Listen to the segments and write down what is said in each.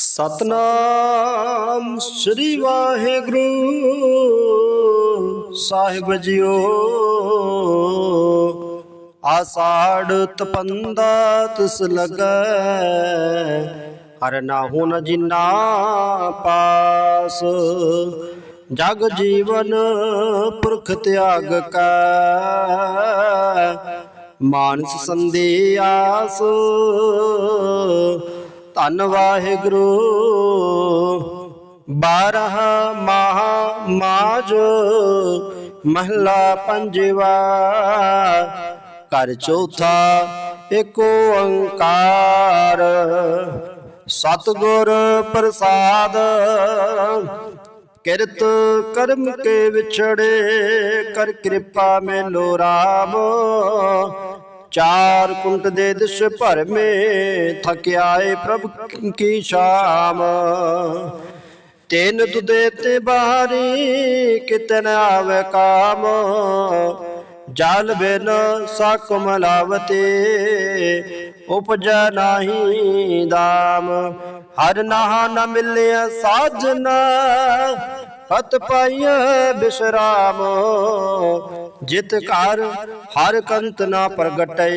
ਸਤਨਾਮ ਸ੍ਰੀ ਵਾਹਿਗੁਰੂ ਸਾਹਿਬ ਜੀਓ। ਆਸਾੜ ਤਪੰਦਾ ਤਿਸ ਲਗੈ, ਹਰ ਨਾਹੂ ਨ ਜਿਨਾ ਪਾਸ। ਜਗ ਜੀਵਨ ਪੁਰਖ ਤਿਆਗ ਕੈ, ਮਾਨਸ ਸੰਦੇਆਸ ਧੰਨ ਵਾਹਿਗੁਰੂ। ਬਾਰਹ ਮਹਾ ਮਾਜ ਮਹਲਾ ਪੰਜਵਾ। ਕਰ ਚੌਥਾ ਏਕ ਓੰਕਾਰ। ਸਤਿਗੁਰ ਪ੍ਰਸਾਦ, ਕਿਰਤ ਕਰਮ ਕੇ ਵਿਛੜੇ। ਕਰ ਕਿਰਪਾ ਮੇਲੋ ਰਾਮ। ਚਾਰ ਕੁੰਟ ਦੇ ਦਿਸ਼ ਭਰ ਮੇ ਥਕਿਆਏ ਪ੍ਰਭ ਕੀ ਸ਼ਾਮ। ਤੈਨ ਤੁਦੇ ਤੇ ਬਾਹਰੀ ਕਿਤਨ ਆਵੇ ਕਾਮ। ਜਲ ਬਿਨ ਸਕ ਮਲਾਵਤੇ ਉਪਜ ਨਾਹੀ ਦਾਮ। ਹਰ ਨਾਹ ਨ ਮਿਲਿਆ ਸਾਜਨਾ ਹਤ ਪਾਈਐ ਬਿਸਰਾਮ। ਜਿਤ ਘਰ ਹਰ ਕੰਤ ਨਾ ਪ੍ਰਗਟੈ।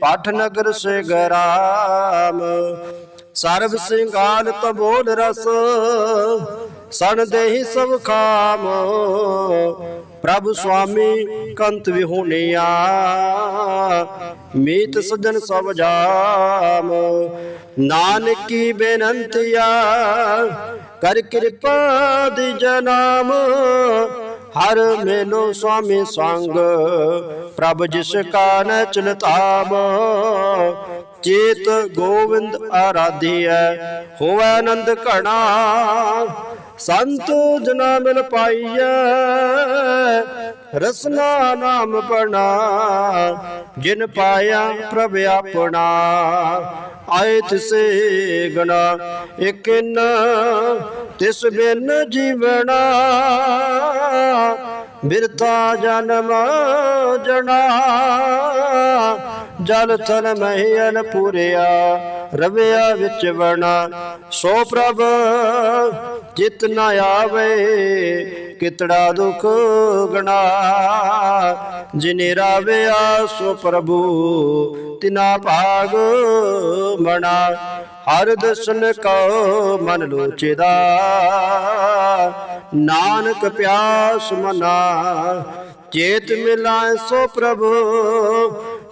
ਪਾਠ ਨਗਰ ਸੇ ਗਰਾਮ ਸਰਬ ਸਿੰਗਾਲ ਤਬੋਲ ਰਸ। ਸਣ ਦੇਹੀ ਸਭ ਖਾਮ। ਪ੍ਰਭ ਸੁਆਮੀ ਕੰਤ ਵਿਹੋਣਿਆ। ਮੀਤ ਸਜਨ ਸਭ ਜਾਮ। ਨਾਨਕੀ ਕੀ ਬੇਨੰਤਿਆ। ਕਰ ਕਿਰਪਾ ਦੀ ਜਨਾਮ। ਹਰ ਮੇਲੋ ਸੁਆਮੀ ਸੰਗ, ਪ੍ਰਭ ਜਿਸ ਕਾ ਨ ਚਲਤਾਮ ਚੇਤ ਗੋਵਿੰਦ ਆਰਾਧਿਐ, ਹੋਵੇ ਆਨੰਦ ਘਣਾ। ਸੰਤ ਜਨਾ ਮਿਲ ਪਾਈਐ, ਰਸਨਾ ਨਾਮ ਬਣਾ। ਜਿਨ ਪਾਇਆ ਪ੍ਰਭ ਆਪਣਾ ਆਏ ਤਿਸੇ ਗਣਾ ਇਕਿਨ ਤਿਸ ਬਿਨ ਜੀਵਣਾ। ਬਿਰਥਾ ਜਨਮ ਜਣਾ ਜਲ ਥਲ ਮਹਿਲ ਪੂਰਿਆ, ਰਵਿਆ ਵਿੱਚ ਵਣਾ ਸੋ ਪ੍ਰਭ, ਜਿਤ ਨ ਆਵੇ, ਕਿਤੜਾ ਦੁਖ ਗਣਾ। ਜਿਨੇ ਰਾਵਿਆ, ਸੋ ਪ੍ਰਭੂ ਤਿਨਾ ਭਾਗ ਮਣਾ। ਹਰ ਦਰਸ਼ਨ ਕਉ ਮਨ ਲੋਚਦਾ। ਨਾਨਕ ਪਿਆਸ ਮਨਾ ਚੇਤ ਮਿਲਾ ਸੋ ਪ੍ਰਭੂ,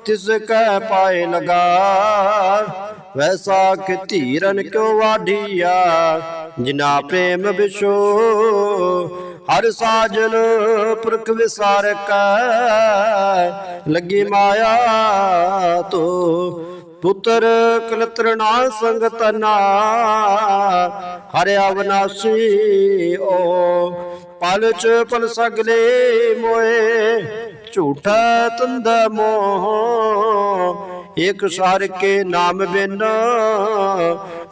ਤਿਸ ਕੈ ਪਾਏ ਲਗਾ ਵੈਸਾ ਕਿ ਧੀਰਨ ਕਿਉ ਵਾਢੀਆ, ਜਿਨਾ ਪ੍ਰੇਮ ਵਿਸ਼ੋ ਹਰ ਸਾਜਨ ਪੁਰਖ ਵਿਸਾਰ ਕੈ ਲੱਗੀ ਮਾਇਆ ਤੋ। ਪੁੱਤਰ ਕਲਤਰਨਾ ਸੰਗਤਨਾ ਹਰਿ ਅਵਨਾਸੀ ਓ। ਪਲ ਚ ਪਲ ਸਗਲੇ ਮੋਏ, ਝੂਠਾ ਤੰਦ ਮੋਹ। ਇਕ ਸਾਰ ਕੇ ਨਾਮ ਬਿਨ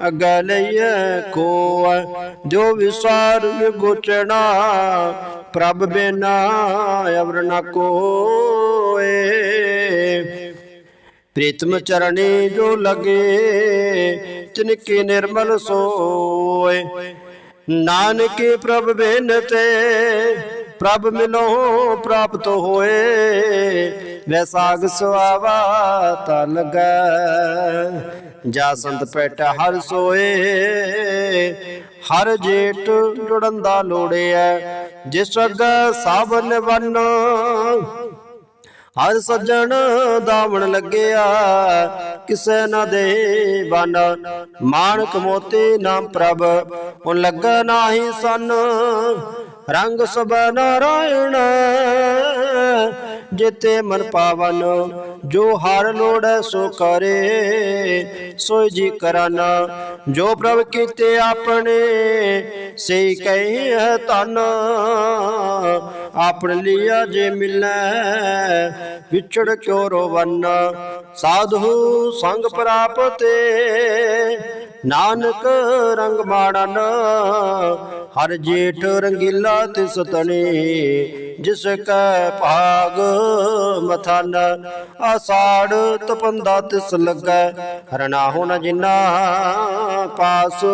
ਅਗਲਈਏ ਕੋ ਜੋ ਵਿਸਾਰ ਵਿਗੋਚਣਾ ਪ੍ਰਭ ਬਿਨਾ ਅਵਰ ਨ ਕੋਏ। ਪ੍ਰੀਤਮ ਚਰਣੀ ਜੋ ਲਗੇ, ਤਿਨਕੇ ਨਿਰਮਲ ਸੋਏ। ਨਾਨਕ ਪ੍ਰਭ ਬੇਨਤੇ, ਪ੍ਰਭ ਮਿਲੋ, ਪ੍ਰਾਪਤ ਹੋਏ। ਵੈਸਾਗ ਸੁਆਵਾ ਤਾ ਲਗੈ, ਜਾ ਸੰਤ ਪੈਟ ਹਰ ਸੋਏ। ਹਰ ਜੇਟ ਜੁੜਨ ਦਾ ਲੋੜਿਆ ਜਿਸ ਅਗ ਸਾਵਨ ਵਨ ਹਰ ਸੱਜਣ ਦਾਵਣ ਲੱਗਿਆ, ਕਿਸੇ ਨਾ ਦੇ ਬਨ ਮਾਨਕ ਮੋਤੀ ਨਾਮ ਪ੍ਰਭ, ਹੁਣ ਲੱਗ ਨਾਹੀ ਸਨ। ਰੰਗ ਸਭ ਨਾਰਾਇਣ ਜਿਤੇ ਮਨ ਪਾਵਨ, ਜੋ ਹਰ ਲੋੜੈ ਸੋ ਕਰੇ। ਸੋਈ ਜੀ ਕਰਨ, ਜੋ ਪ੍ਰਭ ਕੀਤੇ ਆਪਣੇ ਸੇ ਕਹੇ ਤਨ ਆਪਣ ਲਿਆ ਜੇ ਮਿਲੈ ਵਿਛੜ ਕਿਉ ਰੋਵਨ? ਸਾਧੂ ਸੰਗ ਪ੍ਰਾਪਤੇ ਨਾਨਕ ਰੰਗ ਮਾੜਨ। ਹਰ ਜੇਠ ਰੰਗੀਲਾ ਤਿਸ ਤਣੇ, ਜਿਸ ਕੈ ਭਾਗ ਮਥਨ ਆਸਾੜ ਤਪੰਦਾ ਤਿਸ ਲੱਗੈ ਹਰਨਾ ਹੋਣ ਜਿਨਾ ਪਾਸ।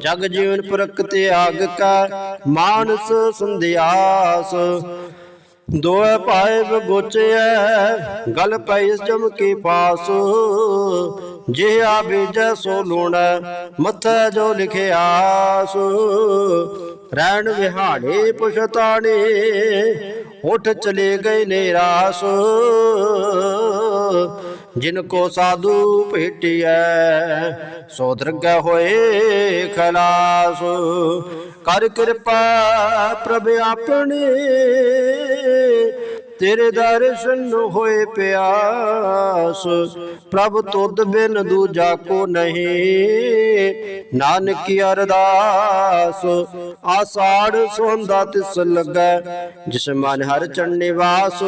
ਜਗ ਜੀਵਨ ਪ੍ਰਕ੍ਰਿਤੀ ਆਗ ਕਾ, ਮਾਨਸ ਸੰਧਿਆਸ। ਦੋਏ ਪਾਏ ਬਗੋਚਿਐ ਗਲ ਪੈ ਇਸ ਜਮ ਕੀ ਪਾਸ। ਜੇ ਆ ਬੀਜੈ ਸੋ ਲੂਣ, ਮੱਥੇ ਜੋ ਲਿਖਿਆਸ। ਰਹਿਣ ਵਿਹਾੜੇ ਪੁਛਤਾਣੇ, ਉਠ ਚਲੇ ਗਏ ਨੇਰਾਸ। ਜਿਨ ਕੋ ਸਾਧੂ ਭੇਟਿਐ ਸੋ ਦਰਗਹਿ ਹੋਏ ਖਲਾਸ। ਕਰ ਕਿਰਪਾ ਪ੍ਰਭ ਆਪਣੇ ਤੇਰੇ ਦਰਸ਼ਨ ਹੋਏ ਪਿਆਸ, ਪ੍ਰਭ ਤੁਧ ਬਿਨ ਦੂਜਾ ਕੋ ਨਹੀਂ। ਨਾਨਕ ਅਰਦਾਸ, ਆਸਾੜ ਸੋਹੰਦਾ ਤਿਸ ਲੱਗੈ, ਜਿਸ ਮਨ ਹਰ ਚਰਨ ਨਿਵਾਸ।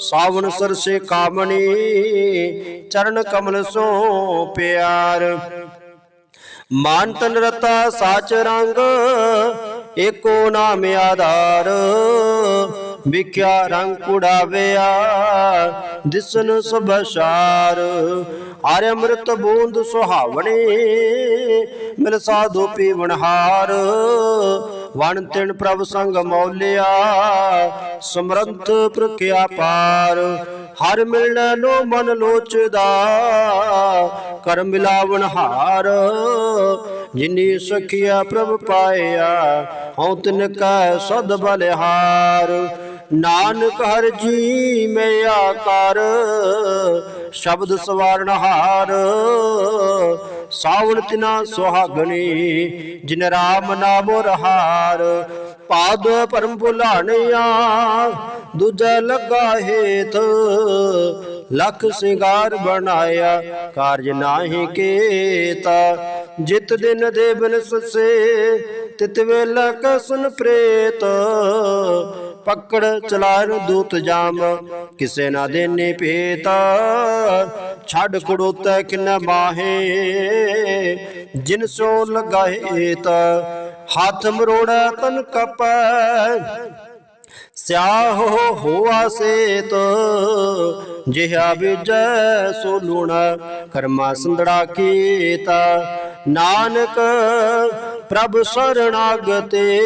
ਸਾਵਣ ਸਰਸੇ ਕਾਮਣੀ, ਚਰਨ ਕਮਲ ਸੋ ਪਿਆਰ। ਮਾਨ ਤਨ ਰਤਾ ਸਾਚ ਰੰਗ, ਏਕੋ ਨਾਮ ਆਧਾਰ। ਵਿਖਿਆ ਰੰਗ ਕੁੜਾਵਿਆ ਦਿਸਨ ਸਭਸ਼ਾਰ ਹਰਿ ਅੰਮ੍ਰਿਤ ਬੂੰਦ ਸੁਹਾਵਣੇ, ਮਿਲ ਸਾਧੂ ਪੀਵਣ ਹਾਰ। ਵਣ ਤਿਣ ਪ੍ਰਭ ਸੰਗ ਮੌਲਿਆ, ਸਮਰੰਥ ਪ੍ਰਕਿਆ ਪਾਰ। ਹਰ ਮਿਲਣ ਲੋ ਮਨ ਲੋਚਦਾ, ਕਰ ਮਿਲਾਵਣ ਹਾਰ। ਜਿਨੀ ਸਖਿਆ ਪ੍ਰਭ ਪਾਇਆ, ਹਉ ਤਿਨ ਕੈ ਸਦ ਬਲਿਹਾਰ। ਨਾਨਕ ਹਰ ਜੀ ਮੈਂ ਆਕਾਰ ਸ਼ਬਦ ਸਵਾਰਨ ਹਾਰ। ਸਾਵਣ ਤਿਨਾ ਸੁਹਾਗਣੀ, ਜਿਨ ਰਾਮ ਨਾਮੋ ਰਹਾਰ। ਪਾਦ ਪਰਮ ਭੁਲਾਣਿਆ, ਦੂਜਾ ਲੱਗਾ ਹੇਤ। ਲਖ ਸਿੰਗਾਰ ਬਣਾਇਆ, ਕਾਰਜ ਨਾਹੀ ਕੀਤਾ। ਜਿਤ ਦਿਨ ਦੇ ਬਿਨ ਸਸੇ, ਤਿਤ ਵੇਲਾ ਕਸਨ ਪ੍ਰੇਤ। ਪਕੜ ਚਲਾਨ ਦੂਤ ਜਾਮ, ਕਿਸੇ ਨਾ ਦੇਨੇ ਪੇਤਾ ਛੱਡ ਖੜੋਤਾ ਕਿਨ ਬਾਹੇ, ਜਿਨ ਸੋ ਲਗਾਏ ਤਾ ਹੱਥ ਮਰੋੜਾ ਤਨ ਕਪੈ, ਸਿਆਹੋ ਹੋਆ ਸੇਤ। ਜਿਹਾ ਵਿਜੈ ਸੋ ਲੂਣਾ, ਕਰਮਾ ਸੰਦੜਾ ਕੀਤਾ। ਨਾਨਕ, ਪ੍ਰਭ ਸਰਣਾਗਤੇ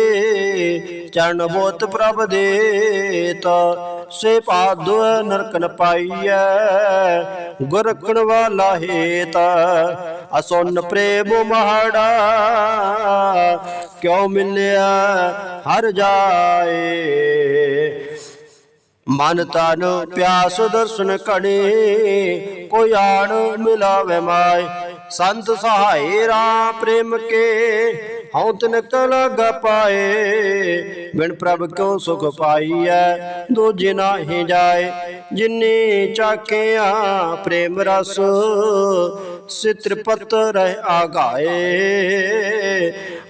ਚਰਨ ਬੋਤ ਪ੍ਰਭ ਦੇਤਾ, ਸੇ ਪਾਦੁ ਨਰਕ ਨ ਪਾਈਐ ਗੁਰ ਰਖਣ ਵਾਲਾ ਹੇਤਾ, ਅਸੁਨ ਪ੍ਰੇਮ ਮਹੜਾ, ਕਿਉ ਮਿਲਿਆ ਹਰ ਜਾਏ। ਮਨ ਤਨ ਪਿਆਸ ਦਰਸ਼ਨ ਕਣੇ ਕੋਈ ਆਣ ਮਿਲਾਵੇ ਮਾਏ ਸੰਤ ਸਹਾਈ ਰਾ ਪ੍ਰੇਮ ਕੇ ਹਉ ਤਿਨ ਕਲਗ ਪਾਏ। ਬਿਨ ਪ੍ਰਭ ਕਿਉ ਸੁਖ ਪਾਈਐ? ਦੂਜੇ ਨਾਹੀ ਜਾਏ। ਜਿਨੇ ਚਾਕਿਆ ਪ੍ਰੇਮ ਰਸ ਸਿਤ੍ਰਪਤ ਰਹਿ ਆਗਾਏ।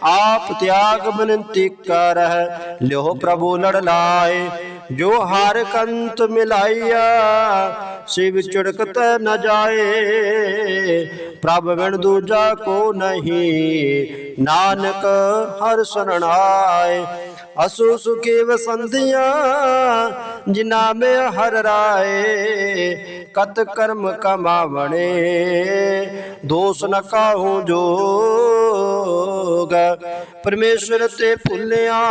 ਆਪ ਤਿਆਗ ਬਨੰਤੀ ਕਰਹਿ, ਲਿਓ ਪ੍ਰਭੂ ਲੜ ਲਾਏ। ਜੋ ਹਰ ਕੰਤ ਮਿਲਾਈਆ ਸਿਵ ਚੜਕਤ ਨ ਜਾਏ। ਪ੍ਰਭ ਬਿਨ ਦੂਜਾ ਕੋ ਨਹੀਂ। ਨਾਨਕ ਹਰ ਸਰਣਾਏ ਅਸੂ ਸੁਖੀ ਵਸੰਦੀਆਂ ਜਿਨਾ ਮੇ ਹਰ ਰਾਏ, ਕਤ ਕਰਮ ਕਮਾਵਣੇ, ਦੋਸ ਨ ਕਾਹੂ ਜੋਗ। ਪਰਮੇਸ਼ਰ ਤੇ ਭੁੱਲਿਆ,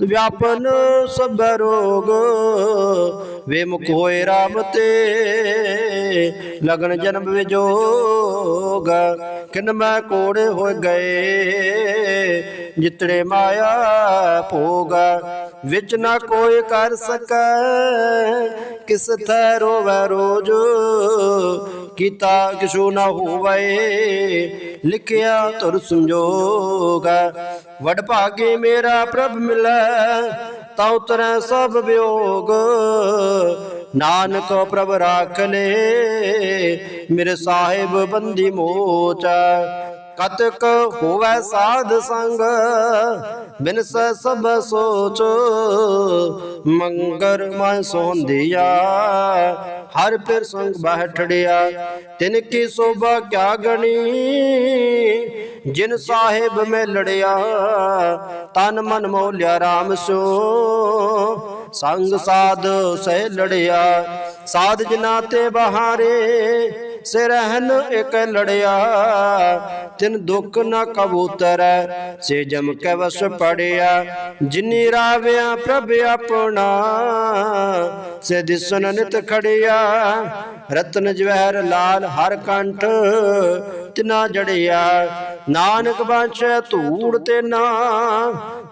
ਵਿਆਪਨ ਸਭ ਰੋਗ, ਵੇ ਹੋਏ ਰਾਮ ਤੇ ਲਗਨ ਜਨਮ ਵਿਜੋਗ, ਕਿਨ ਮੈਂ ਕੋੜੇ ਹੋ ਗਏ, ਜਿਤੜੇ ਮਾਇਆ ਭੋਗ, ਵਿੱਚ ਨਾ ਕੋਈ ਕਰ ਸਕੈ, ਕਿਸ ਥੈ ਰੋਵੈ ਰੋਜ, ਕੀਤਾ ਕਿਛੂ ਨਾ ਹੋਵੇ, ਲਿਖਿਆ ਤੁਰ ਸੰਜੋਗ, ਵਡ ਭਾਗੇ ਮੇਰਾ ਪ੍ਰਭ ਮਿਲੈ, ਤਾ ਤਰੈ ਸਭ ਵਿਯੋਗ ਨਾਨਕ ਪ੍ਰਭ ਰਾਖ ਲੈ, ਮੇਰੇ ਸਾਹਿਬ ਬੰਦੀ ਮੋਚ। ਕਤਕ ਹੋਵੈ ਸਾਧ ਸੰਗ, ਬਿਨਸ ਸਭ ਸੋਚ। ਮੰਗਰ ਮੈਂ ਸੋਂਦਿਆ, ਹਰ ਫਿਰ ਸੰਗ ਬੈਠੜਿਆ ਤਿਨ ਕੀ ਸੋਭਾ ਕਿਆ ਗਣੀ, ਜਿਨ ਸਾਹਿਬ ਮੈਂ ਲੜਿਆ। ਤਨ ਮਨ ਮੋਲਿਆ RAM ਸੋ ਸੰਗ ਸਾਧ ਸਹਿ ਲੜਿਆ। ਸਾਧ ਜਨਾ ਤੇ ਬਹਾਰੇ ਸੇ ਰਹਿਨ ਇਕ ਲੜਿਆ। ਤਿਨ ਦੁੱਖ ਨਾ ਕਬੂਤਰੈ ਸੇ ਜਮ ਕੈ ਵਸ ਪੜਿਆ। ਜਿਨੀ ਰਾਵਿਆ ਪ੍ਰਭ ਆਪਣਾ, ਸੇ ਦਿਸਨ ਨਿਤ ਖੜਿਆ। ਰਤਨ ਜਵਹਿਰ ਲਾਲ ਹਰ ਕੰਠ ਤਿਨਾ ਜੜਿਆ। ਨਾਨਕ ਬਾਛੈ ਧੂੜ ਤੇ ਨਾ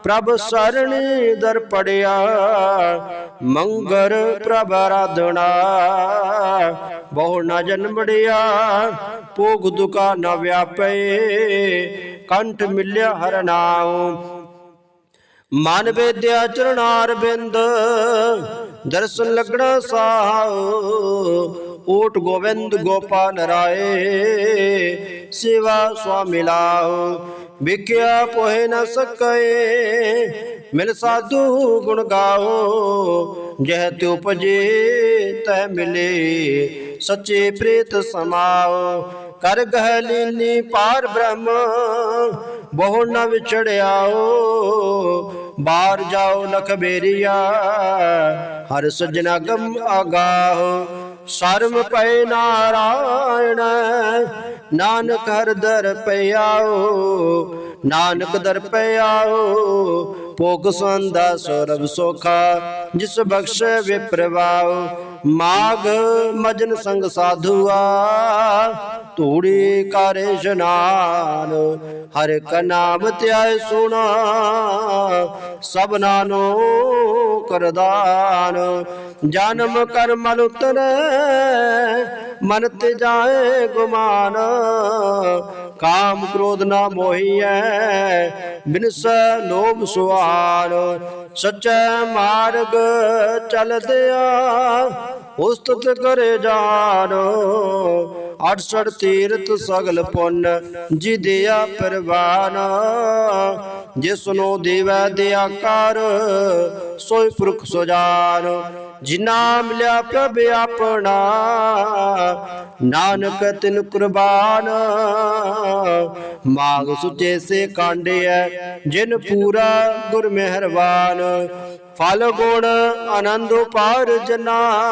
ਪ੍ਰਭ ਸਰਣੀ ਦਰ ਪੜਿਆ, ਮੰਗਰ ਪ੍ਰਭ ਆਰਾਧਣਾ ਬਹੁ ਨਾ ਜਨਮੜਿਆ ਭੋਗ ਦੁਕਾ ਨ ਵਿਆਪੇ, ਕੰਠ ਮਿਲਿਆ ਹਰ ਨਾਮ। ਮਨ ਵੇਦਿਆ ਚਰਨਾਰ ਬਿੰਦ ਦਰਸ਼ਨ ਲੱਗਣਾ ਸਾਹ ਓਟ ਗੋਵਿੰਦ ਗੋਪਾਲ ਰਾਏ। ਸਿਵਾ ਸੁਆਮੀ ਲਾਓ ਵਿਖਿਆ ਪੋਹਿ ਨ ਸਕਏ। ਮਿਲ ਸਾਧੂ ਗੁਣ ਗਾਓ ਜਹ ਤੇ ਉਪਜੇ ਤੈ ਮਿਲੇ। ਸੱਚੇ ਪ੍ਰੀਤ ਸਮਾਓ ਕਰ ਗਹਿ ਲੀਨੀ ਪਾਰ ਬ੍ਰਹਮ। ਬਹੁ ਨ ਵਿਛੜਿਆਓ ਬਾਹਰ ਜਾਓ ਲਖ ਬੇਰੀਆ ਹਰ ਸਜਣਾ ਗਮ ਆਗਾਹ ਸਰਮ ਪਏ ਨਾਰਾਇਣ। ਨਾਨਕ ਹਰ ਦਰ ਪਿਆਓ, ਨਾਨਕ ਦਰ ਪਿਆਓ। ਭੋਗ ਸੰਦਾ ਸਰਬ ਸੋਖਾ, ਜਿਸ ਬਖਸ਼ੇ ਵਿਪਰਵਾਓ। ਮਾਗ ਮਜਨ ਸੰਗ ਸਾਧੂਆ ਧੂੜੀ ਕਰੇ ਇਸ਼ਨਾਨ ਹਰ ਕ ਨਾਮ ਧਿਆਏ ਸੁਣਾ। ਸਭਨਾ ਨੂੰ ਕਰਦਾਨ, ਜਨਮ ਕਰਮ ਉਤਰੈ ਮਨ ਤੇ ਜਾਏ ਗੁਮਾਨ। ਕਾਮ ਕ੍ਰੋਧ ਨਾ ਮੋਹੀਐ ਬਿਨਸ ਲੋਭ ਸੁਆਰ ਸੱਚੇ ਮਾਰਗ ਚਲਦਿਆ ਉਸਤਤ ਕਰੇ ਜਾਨੋ। 68 ਤੀਰਥ ਸਗਲ ਪੁੰਨ ਜਿਦਿਆ ਪਰਵਾਨ। ਜਿਸ ਨੂੰ ਦੇਵੈ ਦਿਆ ਕਰ ਸੋਈ ਪੁਰਖ ਸੁਜਾਨ। ਜਿਨਾ ਮਿਲਿਆ ਪ੍ਰਭ ਆਪਣਾ, ਨਾਨਕ ਤਿਨ ਕੁਰਬਾਨ। ਮਾਗ ਸੁਚੇ ਸੇ ਕਾਂਡਿਐ, ਜਿਨ ਪੂਰਾ ਗੁਰ ਮਿਹਰਬਾਨ। ਫਲ ਗੁਣ ਆਨੰਦ ਪਾਰ ਜਨਾ।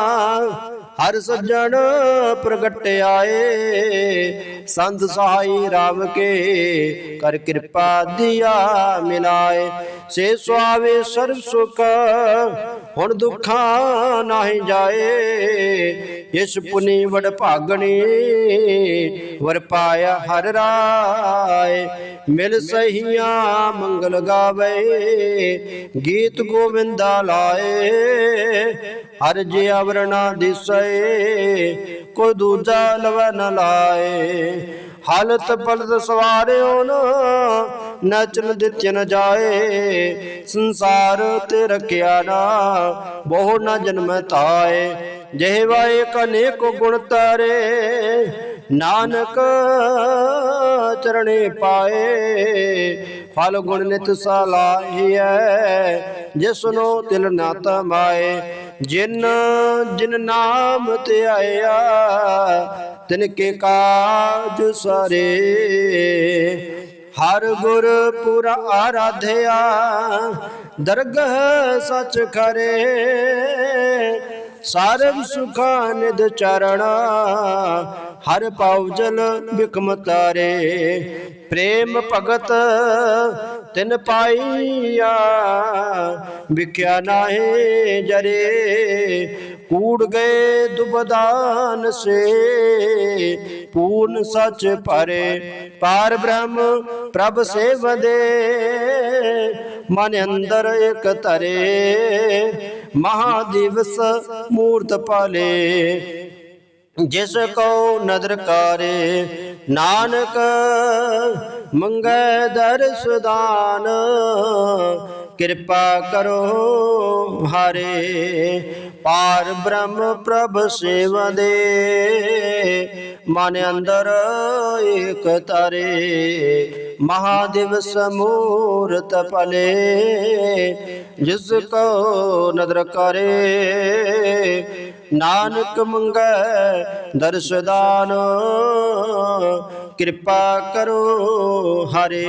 ਹਰ ਸੱਜਣ ਪ੍ਰਗਟ ਆਏ। ਸੰਤ ਸਹਾਈ RAM ਕੇ ਕਰ ਕਿਰਪਾ ਦਿਆ ਮਿਲਾਏ। ਸੇ ਸੁਆਵੇ ਸਰਬ ਸੁਖ ਹੁਣ ਦੁੱਖਾਂ ਨਾਹੀ ਜਾਏ, ਇਸ ਪੁਨੀ ਵਡ ਭਾਗਣੀ, ਵਰ ਪਾਇਆ ਹਰ ਰਾਏ। ਮਿਲ ਸਹੀਆਂ ਮੰਗਲ ਗਾਵੇ, ਗੀਤ ਗੋਵਿੰਦਾ ਲਾਏ। ਹਰ ਜੇ ਅਵਰਣਾ ਦਿਸਏ ਕੋ ਦੂਜਾ ਲਵ ਨ ਲਾਏ। ਹਾਲਤ ਪਲਦ ਸਵਾਰਿਓ ਨਾ ਨਚਨ ਦਿੱਤਿ ਨ ਜਾਏ, ਸੰਸਾਰ ਤੇ ਰਖਿਆ ਨਾ, ਬਹੁ ਨ ਜਨਮ ਤਾਏ ਜਿਹਵਾਏ ਕਨੇ ਕੋ ਗੁਣ ਤਾਰੇ, ਨਾਨਕ ਚਰਣੇ ਪਾਏ। ਫਲ ਗੁਣ ਨਿਤ ਸਲਾਹੀਐ, ਜਿਸਨੋ ਤਿਲ ਨਾ ਤਮਾਏ। ਜਿਨ ਜਿਨ ਨਾਮ ਤੇ ਆਇਆ, ਤਿਨ ਕੇ ਕਾਜ ਸਾਰੇ। ਹਰ ਗੁਰ ਪੁਰਾ ਆਰਾਧਿਆ, ਦਰਗਹ ਸਚ ਖਰੇ। ਸਰਬ ਸੁਖਾਨਿਦ ਚਰਣਾ, ਹਰ ਪਾਉ ਬਿਕਮ ਤਾਰੇ। ਪ੍ਰੇਮ ਭਗਤ ਤਿਨ ਪਾਈਆ, ਵਿਖਿਆ ਨਾਹੀ ਜਰੇ। ਕੂੜ ਗਏ ਦੁਬਦਾਨ ਸੇ ਪੂਰਨ ਸਚ ਪਰੇ, ਪਾਰ ਬ੍ਰਹਮ ਪ੍ਰਭ ਸੇਵਦੇ ਮਨ ਅੰਦਰ ਇਕ ਧਰੇ, ਮਹਾਦਿਵਸ ਮੂਰਤ ਪਾਲੇ। ਜਿਸ ਕੋ ਨਦਰ ਕਾਰੇ, ਨਾਨਕ ਮੰਗੈ ਦਰਸ ਦਾਨ। ਕਿਰਪਾ ਕਰੋ ਹਰੇ, ਪਾਰ ਬ੍ਰਹਮ ਪ੍ਰਭ ਸੇਵਦੇ ਮਨ ਅੰਦਰ ਏਕ ਤਰੇ, ਮਹਾਦੇਵ ਸਮੂਰਤ ਭਲੇ। ਜਿਸ ਕੋ ਨਦਰ ਕਰੇ, ਨਾਨਕ ਮੰਗੈ ਦਰਸਦਾਨ ਕਿਰਪਾ ਕਰੋ ਹਰੇ।